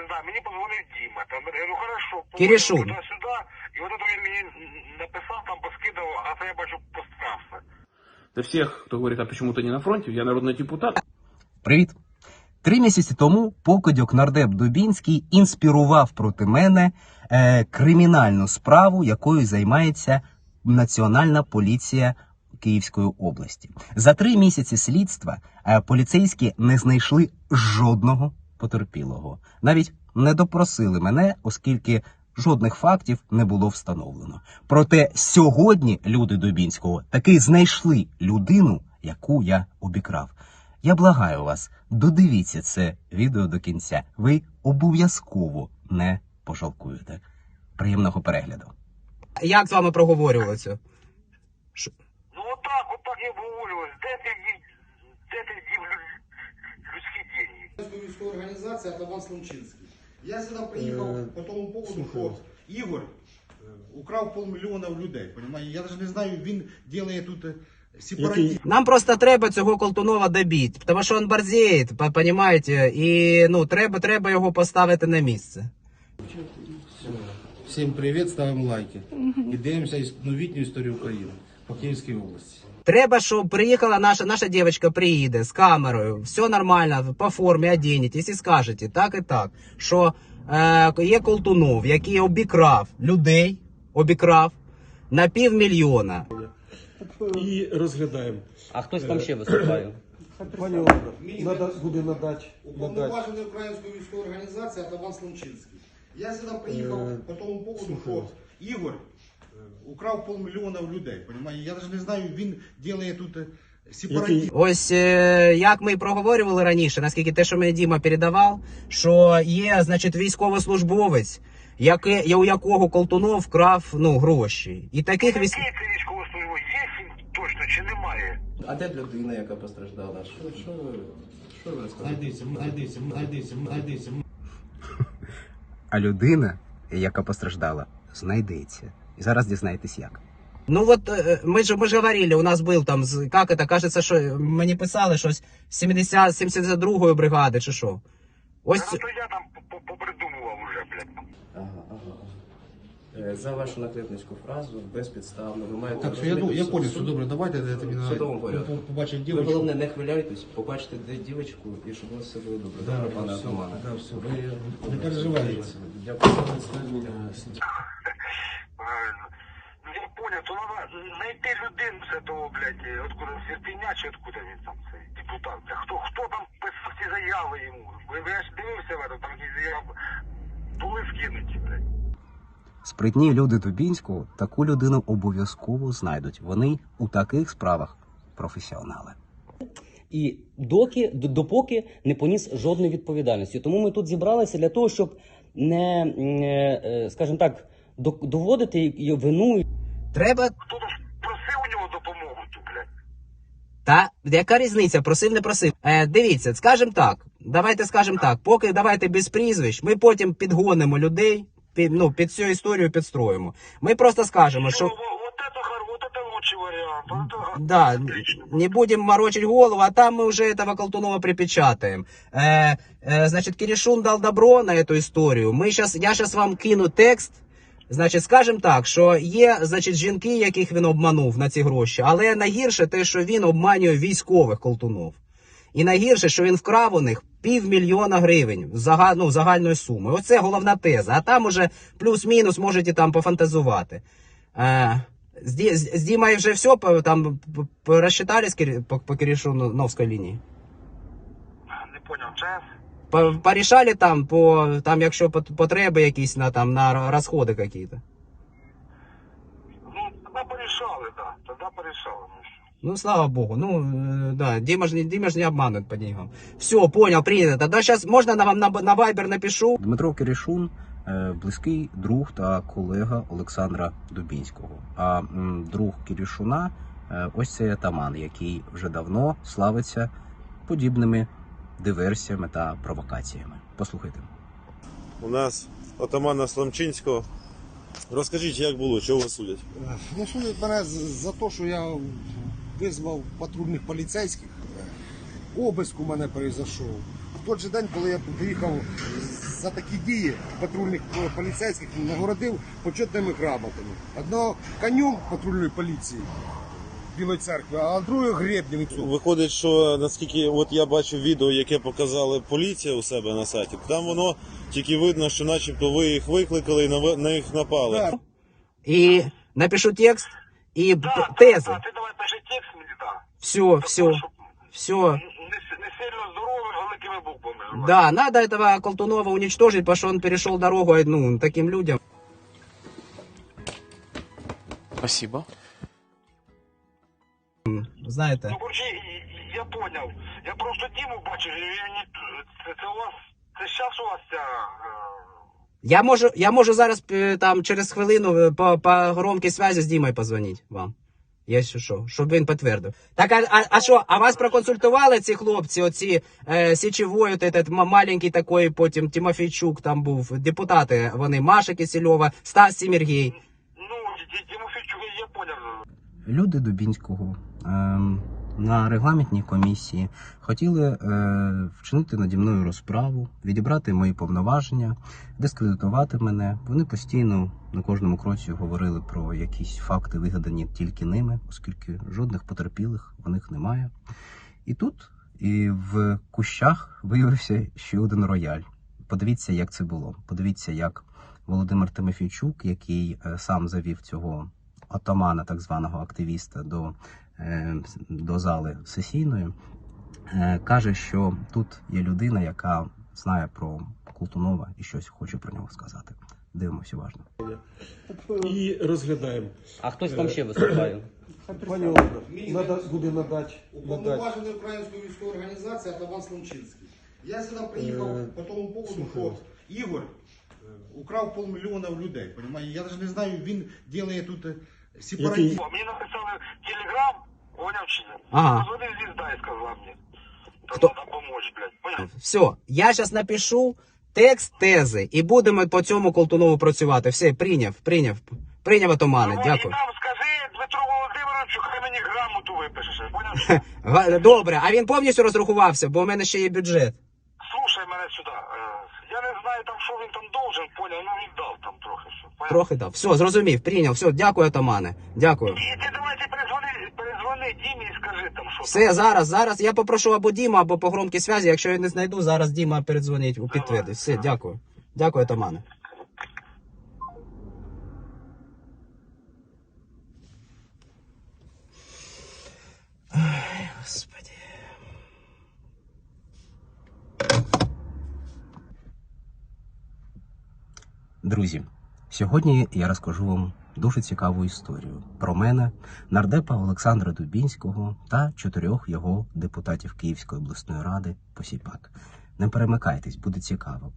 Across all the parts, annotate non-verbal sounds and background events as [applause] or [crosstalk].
не знаю, мені позвонив Діма. Там, я говорю, хорошо, Киришун. туди-сюди. І от він мені написав, там поскидав, а це я бачу пострався. Для всех, кто говорит, а почему ты не на фронте, я народный депутат. Привіт. Три місяці тому покидьок нардеп Дубінський інспірував проти мене е, кримінальну справу, якою займається Національна поліція Київської області. За три місяці слідства е, поліцейські не знайшли жодного потерпілого. Навіть не допросили мене, оскільки жодних фактів не було встановлено. Проте сьогодні люди Дубінського таки знайшли людину, яку я обікрав. Я благаю вас, додивіться це відео до кінця. Ви обов'язково не пожалкуєте. Приємного перегляду. Як з вами проговорювали це? Ну отак, отак і обговорювалось. Де ти дів, де ти дів людські деньги? Украинскую військовую организацию Атаман Слончинский. Я сюда приехал по тому поводу, что Ігор е, украв полмільйона людей. Понимаете? Я даже не знаю, він делает тут е, сепаратизм. Нам просто треба цього Колтунова добити, тому що він борзеє, по- понімаєте, і ну треба, треба його поставити на місце. Всім привіт, ставимо лайки. І дивимося новітню історію України по Київській області. Треба, щоб приїхала наша наша дівчинка, приїде з камерою, все нормально, по формі одінетесь і скажете так і так, що е, є Колтунов, який обікрав людей, обікрав на півмільйона. і розглядаємо. А хтось там ще виступає? Пані надо буде надати. Уповноважений Української військової організації Атаман Слончинський. Я сюда приїхав Е, по тому поводу, що Ігор е, украв полмільйона людей. Понимаете? Я даже не знаю, він делает тут е, сепаратизм. Ось е, як ми і проговорювали раніше, наскільки те, що мені Діма передавав, що є, значить, військовослужбовець, який, у якого Колтунов вкрав ну, гроші. І таких військ... Точно чи немає? А де людина, яка постраждала? Що, що, ви- що ви розказуєте? Знайдися, знайдися, знайдися, знайдися. А людина, яка постраждала, знайдеться. І зараз дізнаєтесь як. Ну от е, ми ж ми ж говорили, у нас був там з як це кажеться, що мені писали щось 70 72-ї бригади чи що. Ось А то я там по- по- попридумував уже, блядь. Ага, ага, ага. Е, За вашу наклепницьку фразу безпідставно ви маєте Так, що я, я понял, все добре, давайте я тобі В судовому порядку. побачив Ви головне не хвиляйтесь, побачите де дівчинку і щоб у вас все було добре. Добре, пане все, Атамане. да, все. Ви Не переживайте. Дякую. [laughs] Правильно. Ну я понял, то надо знайти людину з того, блядь, откуда з чи откуда він там цей депутат. Бля, Хто, хто там писав ці заяви йому? Ви, ви ж дивився в это, там ті заяви були скинуті, блядь. Спритні люди Дубінського таку людину обов'язково знайдуть. Вони у таких справах професіонали. І доки, допоки не поніс жодної відповідальності. Тому ми тут зібралися для того, щоб не, е, е, скажімо так, доводити її вину Треба Хто то просив у нього допомогу ту, блядь. Та яка різниця, просив, не просив. Е, дивіться, скажем так. Давайте скажем так. Поки давайте без прізвищ, ми потім підгонимо людей, під, ну, під цю історію підстроїмо. Ми просто скажемо, що Ну, вот это, хор- вот это лучший вариант. Вот это, да, отлично. не будем морочить голову, а там мы уже этого Колтунова припечатаем. Э, э, значит, Киришун дал добро на эту історію. Ми щас, я сейчас вам кину текст. Значить, скажем так, що є значить, жінки, яких він обманув на ці гроші, але найгірше те, що він обманює військових колтунов. І найгірше, що він вкрав у них півмільйона гривень зага, ну, загальної суми. Оце головна теза. А там уже плюс-мінус можете там пофантазувати. Е, з, Ді- з, з Дімою вже все там розчитались по, по Киришуновській лінії? Не понял, час? По- Порішали там, по, там, якщо потреби якісь на, там, на розходи якісь. Ну, тогда порешали, да. Тогда порешали. ну, що. Ну, слава богу. Ну, э, да, Дима же, не- Дима же не обманывает по деньгам. Все, понял, принято. Тогда сейчас можно на вам на, на Viber напишу? Дмитро Киришун, е, близький друг та колега Олександра Дубінського. А друг Киришуна е, ось цей атаман, який вже давно славиться подібними диверсіями та провокаціями. Послухайте. У нас отамана Сламчинського. Розкажіть, як було, чого вас судять? Ну, судять мене за те, що я визвав патрульних поліцейських. Обиск у мене произошов. В той же день, коли я приїхав за такі дії патрульних е, поліцейських нагородив почетними грамотами. Одного конем патрульної поліції Білої церкви, а другого гребнем. і. Виходить, що наскільки от я бачив відео, яке показала поліція у себе на сайті, там воно тільки видно, що начебто ви їх викликали і на, ви- на них напали. Так. І напишу текст і Да, п- да, тези. да, ти давай пиши текст мені, так. Все, все, все. Не, с- не сильно здоровий, великими буквами. Да, надо этого Колтунова уничтожить, потому что он перешел дорогу ну, таким людям. Спасибо. Знаєте. Ну, короче, я понял. Я просто Діму бачив, і не... Це, це у вас... Це зараз у вас ця... е, Я можу, я можу зараз е, там через хвилину е, по, по громкій связі з Дімою позвонити вам. Якщо що, щоб він підтвердив. Так, а, а, а що, а вас проконсультували ці хлопці, оці е, січової, от этот ма- маленький такий, потім Тимофійчук там був, депутати, вони Маша Кисельова, Стас Сімергій. Ну, Ді- Дімофійчук, я понял. Люди Дубінського ем, на регламентній комісії хотіли е, вчинити наді мною розправу, відібрати мої повноваження, дискредитувати мене. Вони постійно на кожному кроці говорили про якісь факти, вигадані тільки ними, оскільки жодних потерпілих у них немає. І тут, і в кущах виявився ще один рояль. Подивіться, як це було. Подивіться, як Володимир Тимофійчук, який е, сам завів цього отамана, так званого активіста, до, е, до зали сесійної, е, каже, що тут є людина, яка знає про Култунова і щось хоче про нього сказати. Дивимося уважно. І розглядаємо. А хтось там ще виступає? Пані Олена, надо буде надати. Уповноважений української військової організації Атаман Слончинський. Я сюди приїхав Е, по тому поводу, що. Ігор е, украв полмільйона людей. Понимаєте? Я навіть не знаю, він робить тут сепаратизм. Мені написали телеграм, поняв чи ні? Ага. Позвонив звізда і сказав мені. Там Хто? помочь, блядь. Поняв? Все, я зараз напишу текст тези і будемо по цьому Колтунову працювати. Все, прийняв, прийняв, прийняв отамани. Ну, Дякую. І там скажи Дмитру Володимировичу, хай мені грамоту випишеш. Поняв? [laughs] Га- Добре, а він повністю розрахувався, бо у мене ще є бюджет. Слушай мене сюди. Знаю там, що він там должен, поняв, ну він дав там трохи що. Трохи дав. Все, зрозумів, прийняв. Все, дякую, отамане. Дякую. І ти давайте перезвони, перезвони Дімі і скажи там, що. Все, зараз, зараз я попрошу або Діма, або по громкій зв'язі. Якщо я не знайду, зараз Діма передзвонить у підтвердить. Все, дякую. Дякую, отамане. Друзі, сьогодні я розкажу вам дуже цікаву історію про мене, нардепа Олександра Дубінського та чотирьох його депутатів Київської обласної ради посіпак. Не перемикайтесь, буде цікаво.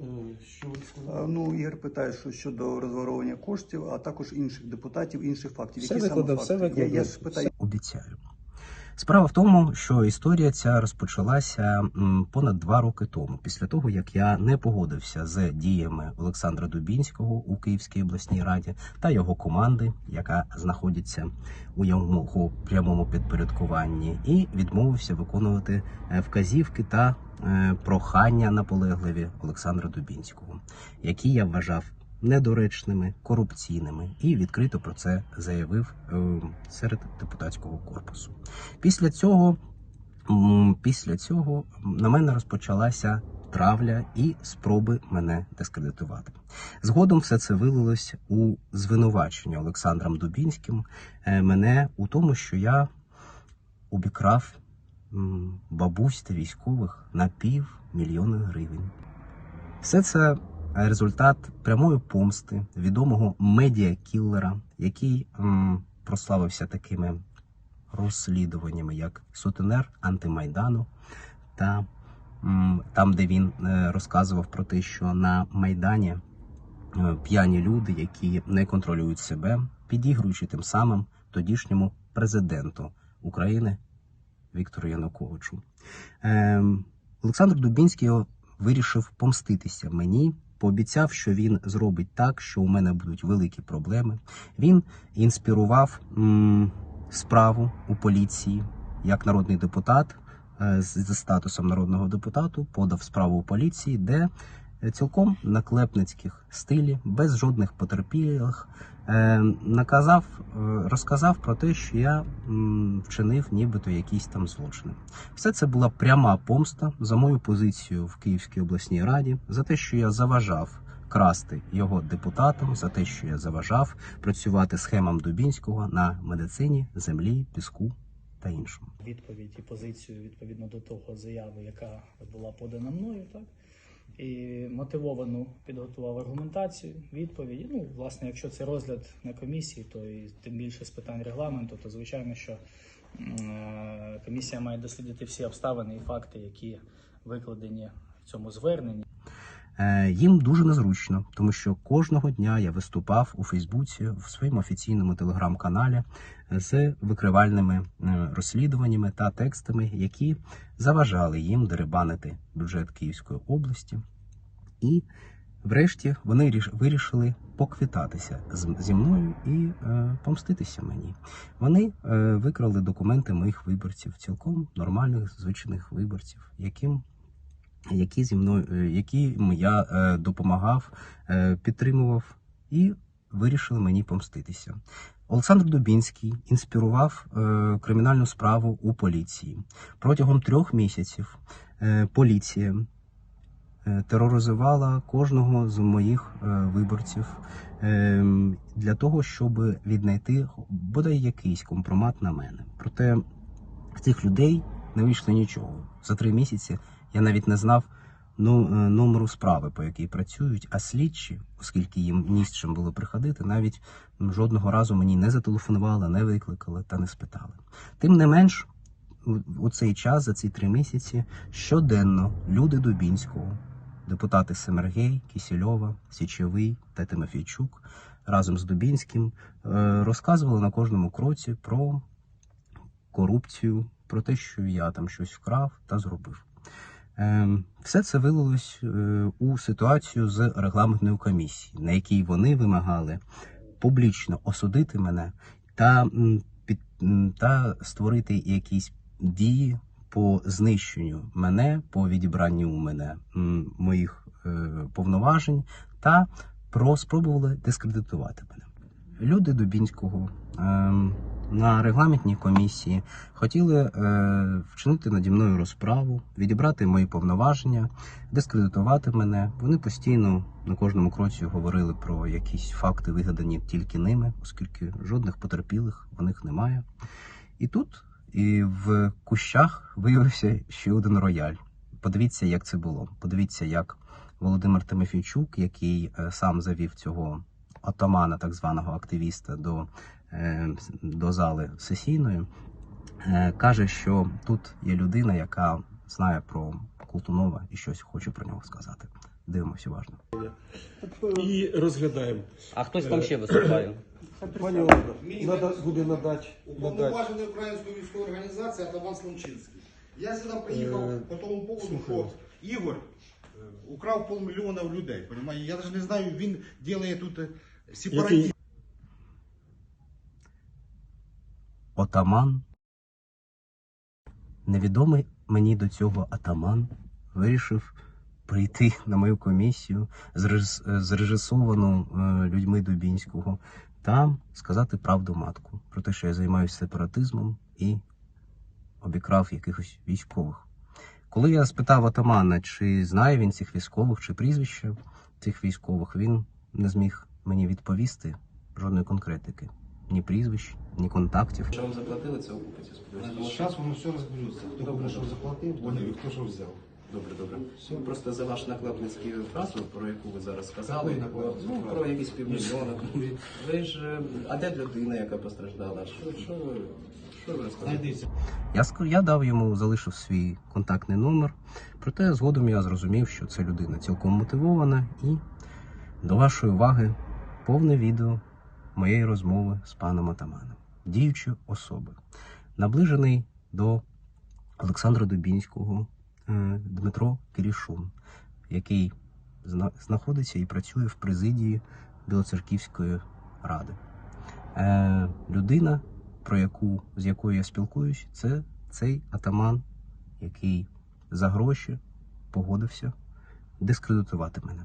Е, Що ви сказали? А, Ну, Ігор питає, що щодо розворовування коштів, а також інших депутатів, інших фактів. Все Які викладав, саме все факти? Я, я викладав. ж питаю. Обіцяю. Справа в тому, що історія ця розпочалася понад два роки тому, після того як я не погодився з діями Олександра Дубінського у Київській обласній раді та його команди, яка знаходиться у його прямому підпорядкуванні, і відмовився виконувати е, вказівки та е, прохання наполегливі Олександра Дубінського, які я вважав недоречними, корупційними, і відкрито про це заявив е, серед депутатського корпусу. Після цього, після цього на мене розпочалася травля і спроби мене дискредитувати. Згодом все це вилилось у звинувачення Олександром Дубінським е, мене у тому, що я обікрав бабусь та військових на півмільйона гривень. Все це результат прямої помсти відомого медіакіллера, який м, прославився такими розслідуваннями, як сутенер антимайдану, та м, там, де він е, розказував про те, що на майдані е, п'яні люди, які не контролюють себе, підігруючи тим самим тодішньому президенту України Віктору Януковичу. Ем, Олександр Дубінський вирішив помститися мені. Пообіцяв, що він зробить так, що у мене будуть великі проблеми. Він інспірував справу у поліції як народний депутат. е, з статусом народного депутату подав справу у поліції, де цілком цілком наклепницьких стилі, без жодних потерпілих, е, наказав, е, розказав про те, що я вчинив нібито якісь там злочини. Все це була пряма помста за мою позицію в Київській обласній раді, за те, що я заважав красти його депутатам, за те, що я заважав працювати схемам Дубінського на медицині, землі, піску та іншому. відповідь і позицію відповідно до того заяви, яка була подана мною, так і мотивовану підготував аргументацію, відповіді. Ну, власне, якщо це розгляд на комісії, то і тим більше з питань регламенту, то звичайно, що е, комісія має дослідити всі обставини і факти, які викладені в цьому зверненні. Е, Їм дуже незручно, тому що кожного дня я виступав у Фейсбуці в своєму офіційному телеграм-каналі з викривальними е, розслідуваннями та текстами, які заважали їм дерибанити бюджет Київської області. І, врешті, вони ріш- вирішили поквітатися зі мною і е, помститися мені. Вони е, викрали документи моїх виборців, цілком нормальних звичайних виборців, яким які зі мною, е, яким я е, допомагав, е, підтримував і вирішили мені помститися. Олександр Дубінський інспірував кримінальну справу у поліції. Протягом трьох місяців поліція тероризувала кожного з моїх виборців для того, щоб віднайти бодай якийсь компромат на мене. Проте цих людей не вийшло нічого. За три місяці я навіть не знав ну, е, номеру справи, по якій працюють, а слідчі, оскільки їм ні з чим було приходити, навіть жодного разу мені не зателефонували, не викликали та не спитали. Тим не менш, у- цей час, за ці три місяці, щоденно люди Дубінського, депутати Семергей, Кісільова, Січовий та Тимофійчук разом з Дубінським е, розказували на кожному кроці про корупцію, про те, що я там щось вкрав та зробив. Ем, Все це вилилось е, у ситуацію з регламентною комісією, на якій вони вимагали публічно осудити мене та, під, та створити якісь дії по знищенню мене, по відібранню у мене моїх е, повноважень та про спробували дискредитувати мене. Люди Дубінського ем, на регламентній комісії хотіли е, вчинити наді мною розправу, відібрати мої повноваження, дискредитувати мене. Вони постійно на кожному кроці говорили про якісь факти, вигадані тільки ними, оскільки жодних потерпілих в них немає. І тут, і в кущах виявився ще один рояль. Подивіться, як це було. Подивіться, як Володимир Тимофійчук, який е, сам завів цього отамана, так званого активіста, до, е, до зали сесійної, е, каже, що тут є людина, яка знає про Колтунова і щось хоче про нього сказати. Дивимося уважно. І розглядаємо. А хтось там ще виступає? Пані треба буде надати. Уповноважений української військової організації Атаман Слончинський. Я сюди приїхав Е, по тому поводу, що Ігор украв полмільйона людей. Понимаєте? Я навіть не знаю, він робить тут. Який Отаман. Невідомий мені до цього атаман вирішив прийти на мою комісію, зрежисовану е, людьми Дубінського, та сказати правду матку про те, що я займаюся сепаратизмом і обікрав якихось військових. Коли я спитав атамана, чи знає він цих військових, чи прізвища цих військових, він не зміг мені відповісти жодної конкретики. Ні прізвищ, ні контактів. Що вам заплатили, це окупиться, сподіваюся. Зараз воно все розберуться. Хто Добре, що заплатив, і хто що взяв. Добре, добре. Ну, Просто за вашу наклепницьку фразу, про яку ви зараз сказали, ну, про якісь півмільйона. Ви ж, е, а де людина, яка постраждала? Що, що ви, що ви розказуєте? Я, я дав йому, залишив свій контактний номер, проте згодом я зрозумів, що це людина цілком мотивована і до вашої уваги повне відео моєї розмови з паном Атаманом. Діючі особи, наближений до Олександра Дубінського е, Дмитро Кирішун, який зна- знаходиться і працює в президії Білоцерківської ради. Е, людина, про яку, з якою я спілкуюсь, це цей атаман який за гроші погодився дискредитувати мене.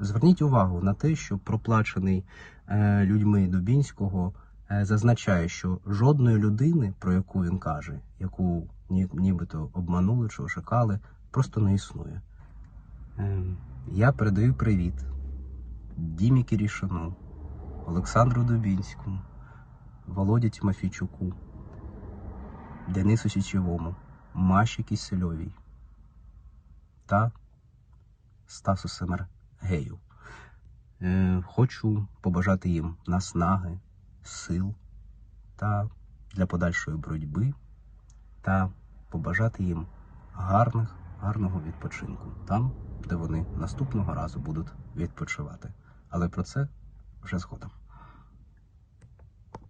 Зверніть увагу на те, що проплачений е, людьми Дубінського е, зазначає, що жодної людини, про яку він каже, яку нібито обманули чи ошукали, просто не існує. Е, я передаю привіт Дімі Кірішину, Олександру Дубінському, Володі Тимофійчуку, Денису Січовому, Маші Кісельовій та Стасу Семергею. Е, хочу побажати їм наснаги, сил та для подальшої боротьби та побажати їм гарних, гарного відпочинку там, де вони наступного разу будуть відпочивати. Але про це вже згодом.